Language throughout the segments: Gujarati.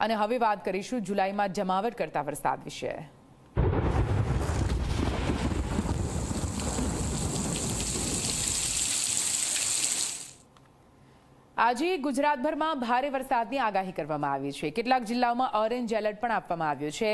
અને હવે વાત કરીશું જુલાઈમાં જમાવટ કરતા વરસાદ વિશે. આજે ગુજરાતભરમાં ભારે વરસાદની આગાહી કરવામાં આવી છે. કેટલાક જિલ્લાઓમાં ઓરેન્જ એલર્ટ પણ આપવામાં આવ્યું છે.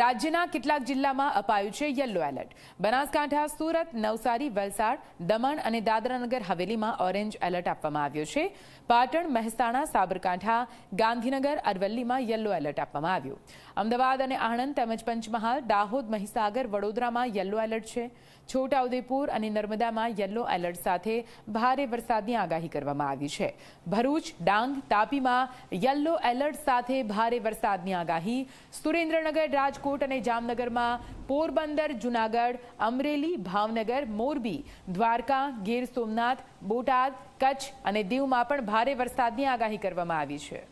રાજ્યના કેટલાક જિલ્લામાં અપાયું છે યલો એલર્ટ. બનાસકાંઠા, સુરત, નવસારી, વલસાડ, દમણ અને દાદરાનગર હવેલીમાં ઓરેન્જ એલર્ટ આપવામાં આવ્યું છે. પાટણ, મહેસાણા, સાબરકાંઠા, ગાંધીનગર, અરવલ્લીમાં યલો એલર્ટ આપવામાં આવ્યું. અમદાવાદ અને આણંદ તેમજ પંચમહાલ, દાહોદ, મહીસાગર, વડોદરામાં યલો એલર્ટ છે. છોટાઉદેપુર અને નર્મદામાં યલો એલર્ટ સાથે ભારે વરસાદની આગાહી કરવામાં આવી છે. ભરૂચ, ડાંગ, તાપીમાં યલો એલર્ટ સાથે ભારે વરસાદની આગાહી. સુરેન્દ્રનગર, રાજકોટ અને જામનગરમાં પોરબંદર, જુનાગઢ, અમરેલી, ભાવનગર, મોરબી, દ્વારકા, ગીર સોમનાથ, બોટાદ, કચ્છ અને દીવમાં પણ ભારે વરસાદની આગાહી કરવામાં આવી છે.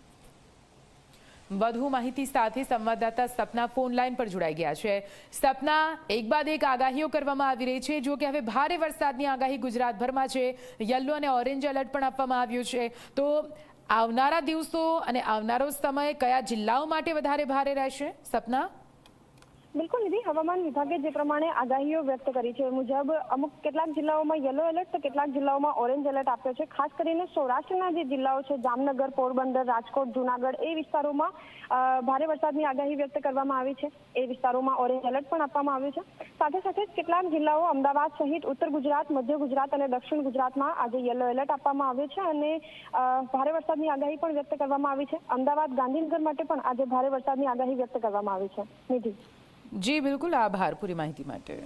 વધુ માહિતી સાથે સંવાદદાતા સપના ફોન લાઈન પર જોડાઈ ગયા છે. સપના, એક બાદ એક આગાહીઓ કરવામાં આવી રહી છે. જો કે હવે ભારે વરસાદની આગાહી ગુજરાતભરમાં છે. યલો અને ઓરેન્જ એલર્ટ પણ આપવામાં આવ્યું છે. તો આવનારા દિવસો અને આવનારો સમય કયા જિલ્લાઓ માટે વધારે ભારે રહેશે? સપના? બિલકુલ નિધિ, હવામાન વિભાગે જે પ્રમાણે આગાહીઓ વ્યક્ત કરી છે મુજબ અમુક કેટલાક જિલ્લાઓમાં યલો એલર્ટ તો કેટલાક જિલ્લાઓમાં ઓરેન્જ એલર્ટ આપ્યો છે. ખાસ કરીને સૌરાષ્ટ્રના જે જિલ્લાઓ છે, જામનગર, પોરબંદર, રાજકોટ, જુનાગઢ, એ વિસ્તારોમાં ભારે વરસાદની આગાહી વ્યક્ત કરવામાં આવી છે. એ વિસ્તારોમાં ઓરેન્જ એલર્ટ પણ આપવામાં આવ્યું છે. સાથે સાથે કેટલાક જિલ્લાઓ અમદાવાદ સહિત ઉત્તર ગુજરાત, મધ્ય ગુજરાત અને દક્ષિણ ગુજરાતમાં આજે યલો એલર્ટ આપવામાં આવ્યો છે અને ભારે વરસાદની આગાહી પણ વ્યક્ત કરવામાં આવી છે. અમદાવાદ, ગાંધીનગર માટે પણ આજે ભારે વરસાદની આગાહી વ્યક્ત કરવામાં આવી છે. નિધિ. જી બિલકુલ. આભાર પૂરી માહિતી માટે.